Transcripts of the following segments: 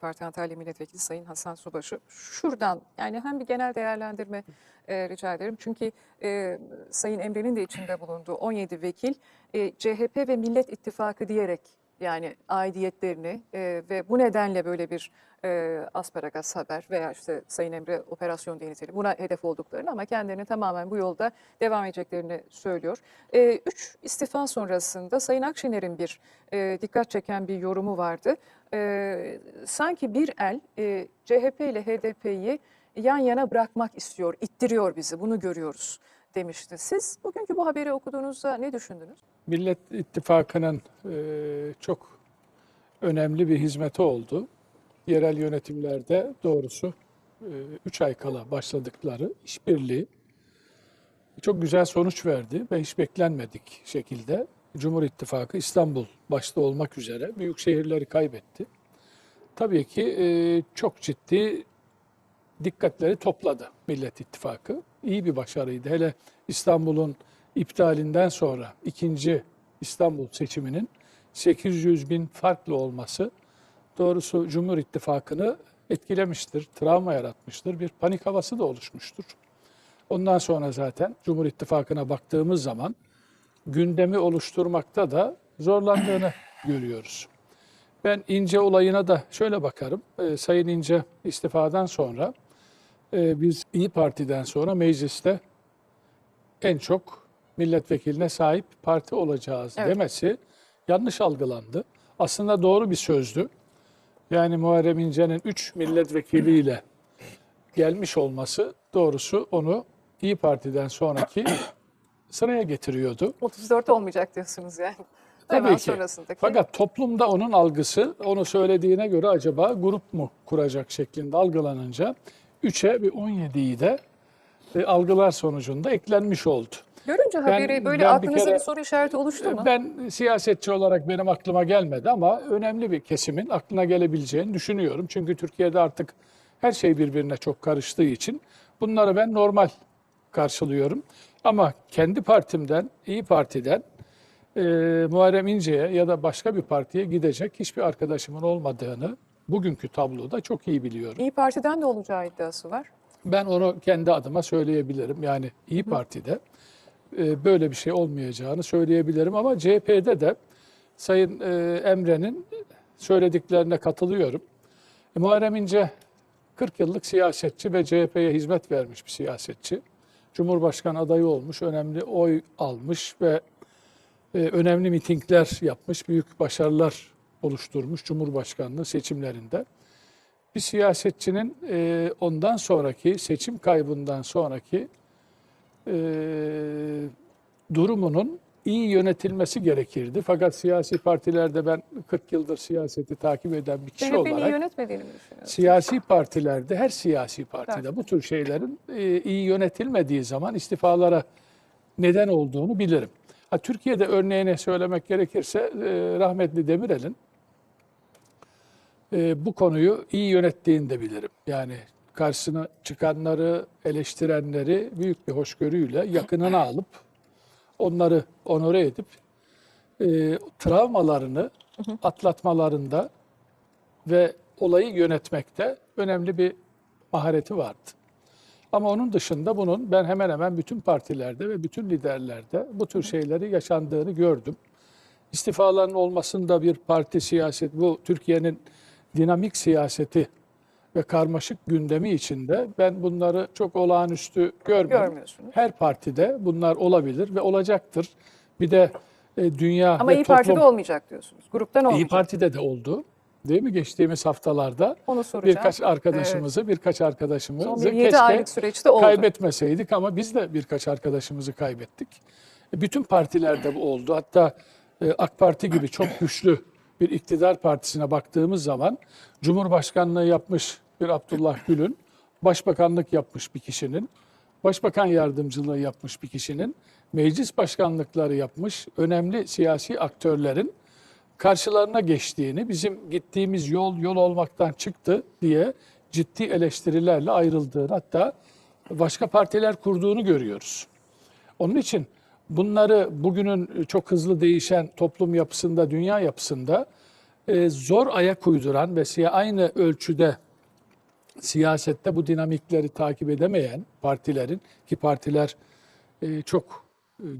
Parti Antalya Milletvekili Sayın Hasan Subaşı. Şuradan yani hem bir genel değerlendirme e, rica ederim. Çünkü e, Sayın Emre'nin de içinde bulunduğu 17 vekil e, CHP ve Millet İttifakı diyerek yani aidiyetlerini e, ve bu nedenle böyle bir e, asparagas haber veya işte Sayın Emre operasyon deneteli buna hedef olduklarını ama kendilerini tamamen bu yolda devam edeceklerini söylüyor. E, üç istifa sonrasında Sayın Akşener'in bir e, dikkat çeken bir yorumu vardı. E, sanki bir el e, CHP ile HDP'yi yan yana bırakmak istiyor, ittiriyor bizi bunu görüyoruz demişti. Siz bugünkü bu haberi okuduğunuzda ne düşündünüz? Millet İttifakı'nın e, çok önemli bir hizmeti oldu. Yerel yönetimlerde doğrusu 3 ay kala başladıkları işbirliği çok güzel sonuç verdi ve hiç beklenmedik şekilde Cumhur İttifakı İstanbul başta olmak üzere büyük şehirleri kaybetti. Tabii ki e, çok ciddi dikkatleri topladı Millet İttifakı. İyi bir başarıydı. Hele İstanbul'un iptalinden sonra ikinci İstanbul seçiminin 800 bin farklı olması doğrusu Cumhur İttifakı'nı etkilemiştir, travma yaratmıştır, bir panik havası da oluşmuştur. Ondan sonra zaten Cumhur İttifakı'na baktığımız zaman gündemi oluşturmakta da zorlandığını görüyoruz. Ben İnce olayına da şöyle bakarım. Ee, Sayın İnce istifadan sonra e, biz İyi Parti'den sonra mecliste en çok milletvekiline sahip parti olacağız Evet. demesi yanlış algılandı. Aslında doğru bir sözdü. Yani Muharrem İnce'nin 3 milletvekiliyle gelmiş olması doğrusu onu İyi Parti'den sonraki sıraya getiriyordu. 34 olmayacak diyorsunuz yani. Tabii Hemen ki. sonrasındaki. Fakat toplumda onun algısı, onu söylediğine göre acaba grup mu kuracak şeklinde algılanınca 3'e bir 17'yi de e, algılar sonucunda eklenmiş oldu. Görünce haberi böyle ben bir aklınızda bir, kere- soru işareti oluştu mu? Ben siyasetçi olarak benim aklıma gelmedi ama önemli bir kesimin aklına gelebileceğini düşünüyorum. Çünkü Türkiye'de artık her şey birbirine çok karıştığı için bunları ben normal karşılıyorum. Ama kendi partimden, İyi Parti'den e, Muharrem İnce'ye ya da başka bir partiye gidecek hiçbir arkadaşımın olmadığını bugünkü tabloda çok iyi biliyorum. İyi Parti'den de olacağı iddiası var. Ben onu kendi adıma söyleyebilirim. Yani İyi Parti'de e, böyle bir şey olmayacağını söyleyebilirim ama CHP'de de Sayın e, Emre'nin söylediklerine katılıyorum. E, Muharrem İnce 40 yıllık siyasetçi ve CHP'ye hizmet vermiş bir siyasetçi. Cumhurbaşkanı adayı olmuş, önemli oy almış ve e, önemli mitingler yapmış, büyük başarılar oluşturmuş Cumhurbaşkanlığı seçimlerinde bir siyasetçinin e, ondan sonraki seçim kaybından sonraki e, durumunun iyi yönetilmesi gerekirdi. Fakat siyasi partilerde ben 40 yıldır siyaseti takip eden bir kişi CHP'nin olarak yönetmediğini mi siyasi partilerde her siyasi partide bu tür şeylerin e, iyi yönetilmediği zaman istifalara neden olduğunu bilirim. Ha, Türkiye'de örneğine söylemek gerekirse e, rahmetli Demirel'in e, bu konuyu iyi yönettiğini de bilirim. Yani karşısına çıkanları, eleştirenleri büyük bir hoşgörüyle yakınına alıp onları onore edip e, travmalarını atlatmalarında ve olayı yönetmekte önemli bir mahareti vardı. Ama onun dışında bunun ben hemen hemen bütün partilerde ve bütün liderlerde bu tür şeyleri yaşandığını gördüm. İstifaların olmasında bir parti siyaset, bu Türkiye'nin dinamik siyaseti ve karmaşık gündemi içinde ben bunları çok olağanüstü görmüyorum. Her partide bunlar olabilir ve olacaktır. Bir de e, dünya Ama ve İyi toplum... Parti'de olmayacak diyorsunuz. Gruptan olmayacak. İyi Parti'de de oldu. Değil mi? Geçtiğimiz haftalarda Onu soracağım. birkaç arkadaşımızı, birkaç Son arkadaşımızı bir 7 keşke aylık süreçte oldu. kaybetmeseydik ama biz de birkaç arkadaşımızı kaybettik. E, Bütün partilerde bu oldu. Hatta e, AK Parti gibi çok güçlü bir iktidar partisine baktığımız zaman Cumhurbaşkanlığı yapmış bir Abdullah Gül'ün, başbakanlık yapmış bir kişinin, başbakan yardımcılığı yapmış bir kişinin, meclis başkanlıkları yapmış önemli siyasi aktörlerin karşılarına geçtiğini, bizim gittiğimiz yol yol olmaktan çıktı diye ciddi eleştirilerle ayrıldığını hatta başka partiler kurduğunu görüyoruz. Onun için bunları bugünün çok hızlı değişen toplum yapısında, dünya yapısında e, zor ayak uyduran ve aynı ölçüde siyasette bu dinamikleri takip edemeyen partilerin ki partiler e, çok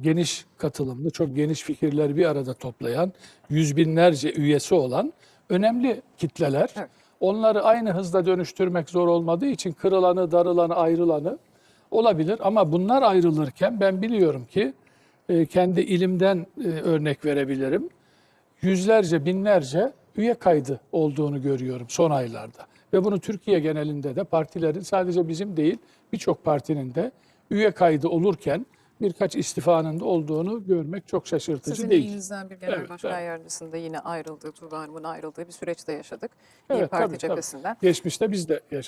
geniş katılımlı, çok geniş fikirleri bir arada toplayan, yüz binlerce üyesi olan önemli kitleler. Evet. Onları aynı hızda dönüştürmek zor olmadığı için kırılanı, darılanı, ayrılanı olabilir. Ama bunlar ayrılırken ben biliyorum ki e, kendi ilimden e, örnek verebilirim. Yüzlerce, binlerce üye kaydı olduğunu görüyorum son aylarda. Ve bunu Türkiye genelinde de partilerin sadece bizim değil birçok partinin de üye kaydı olurken birkaç istifanın da olduğunu görmek çok şaşırtıcı Sizin değil. elinizden bir genel Evet, başkan evet. yardımcısında yine ayrıldığı, Tuğba Hanım'ın ayrıldığı bir süreçte yaşadık. İyi Evet, Parti tabii, tabii. cephesinden. Geçmişte biz de yaşadık.